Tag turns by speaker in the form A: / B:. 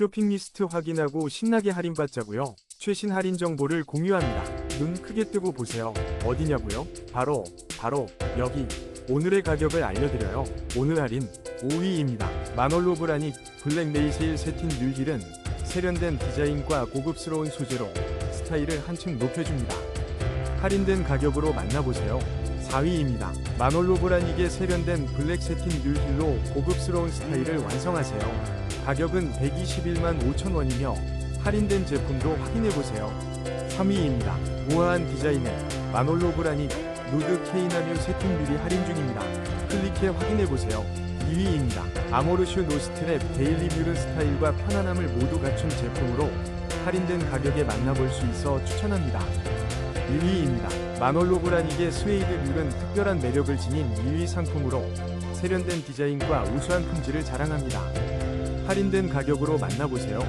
A: 쇼핑 리스트 확인하고 신나게 할인받자고요. 최신 할인 정보를 공유합니다. 눈 크게 뜨고 보세요. 어디냐고요? 바로 바로 여기. 오늘의 가격을 알려드려요. 오늘 할인 5위입니다. 마놀로 브라닉 블랙 메이세일 세틴 뉴힐은 세련된 디자인과 고급스러운 소재로 스타일을 한층 높여줍니다. 할인된 가격으로 만나보세요. 4위입니다. 마놀로 브라닉의 세련된 블랙 세틴 뉴힐로 고급스러운 스타일을 완성하세요. 가격은 121만 5천 원이며 할인된 제품도 확인해보세요. 3위입니다. 우아한 디자인의 마놀로 브라닉 누드 케이나뮤 세팅 률이 할인 중입니다. 클릭해 확인해보세요. 2위입니다. 아모르슈 노스트랩 데일리 뮤른 스타일과 편안함을 모두 갖춘 제품으로 할인된 가격에 만나볼 수 있어 추천합니다. 1위입니다. 마놀로 브라닉의 스웨이드 뮬은 특별한 매력을 지닌 2위 상품으로 세련된 디자인과 우수한 품질을 자랑합니다. 할인된 가격으로 만나보세요.